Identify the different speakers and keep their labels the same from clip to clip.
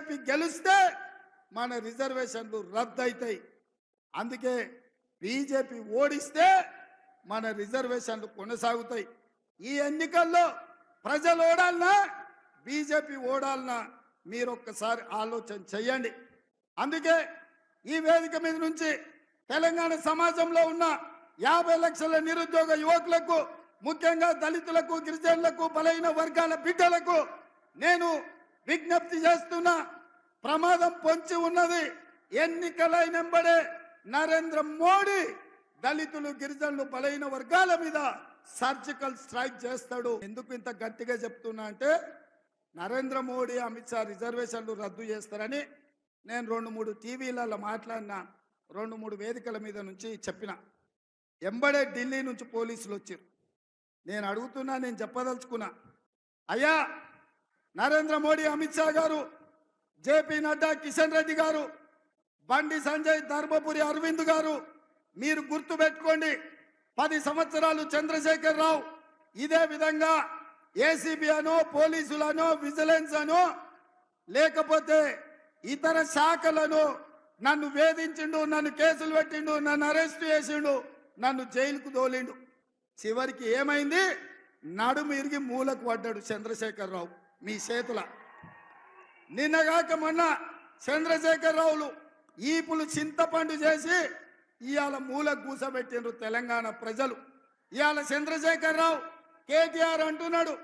Speaker 1: BJP గెలిస్తే మన రిజర్వేషన్లు రద్దు అవుతాయి అందుకే బీజేపీ ఓడిస్తే మన రిజర్వేషన్లు కొనసాగుతాయి. ఈ ఎన్నికల్లో ప్రజలు ఓడాలనా? బీజేపీ ఓడాలనా? మీరు ఒక్కసారి ఆలోచన చేయండి. అందుకే ఈ వేదిక మీద నుంచి తెలంగాణ సమాజంలో ఉన్న యాభై లక్షల నిరుద్యోగ యువకులకు ముఖ్యంగా దళితులకు గిరిజనులకు బలైన వర్గాల బిడ్డలకు నేను విజ్ఞప్తి చేస్తున్నా ప్రమాదం పొంచి ఉన్నది. ఎన్నికలైనంబడే నరేంద్ర మోడీ దళితులు గిరిజనులు బలైన వర్గాల మీద సర్జికల్ స్ట్రైక్ చేస్తాడు. ఎందుకు ఇంత గట్టిగా చెప్తున్నా అంటే నరేంద్ర మోడీ అమిత్ షా రిజర్వేషన్లు రద్దు చేస్తారని నేను రెండు మూడు టీవీలలో మాట్లాడిన రెండు మూడు వేదికల మీద నుంచి చెప్పిన. ఎంబడే ఢిల్లీ నుంచి పోలీసులు వచ్చారు. నేను అడుగుతున్నా నేను చెప్పదలుచుకున్నా. అయ్యా నరేంద్ర మోడీ అమిత్ షా గారు జేపీ నడ్డా కిషన్ రెడ్డి గారు బండి సంజయ్ ధర్మపురి అరవింద్ గారు మీరు గుర్తు పెట్టుకోండి పది సంవత్సరాలు చంద్రశేఖర్ రావు ఇదే విధంగా ఏసీబీ అనో పోలీసులనో విజిలెన్స్ అనో లేకపోతే ఇతర శాఖలను నన్ను వేధించిండు నన్ను కేసులు పెట్టిండు నన్ను అరెస్ట్ చేసిండు నన్ను జైలుకు తోలిండు. చివరికి ఏమైంది? నడుము ఇరిగి మూలకు పడ్డాడు చంద్రశేఖర్ రావు. మీ చేతుల. నిన్నగాక మొన్న చంద్రశేఖర్ రావులు ఈపులు చింతపండు చేసి ఇవాళ మూలకు కూసబెట్టిండ్రు తెలంగాణ ప్రజలు. ఇవాళ చంద్రశేఖర్ రావు కేటీఆర్ అంటున్నాడు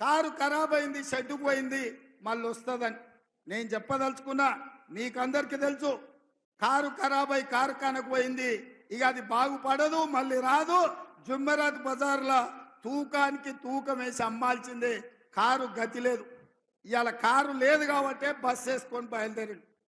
Speaker 1: కారు ఖరాబ్ అయింది షెడ్డుకు పోయింది మళ్ళీ వస్తుందని నేను చెప్పదలుచుకున్నా నీకందరికీ తెలుసు కారు ఖరాబ్ అయి కారు కనకపోయింది ఇక అది బాగుపడదు మళ్ళీ రాదు. జుమ్మెరాత్ బజార్లో తూకానికి తూకం వేసి అమ్మాల్సిందే కారు గతి లేదు. ఇవాళ కారు లేదు కాబట్టే బస్సు వేసుకొని బయలుదేరిండు.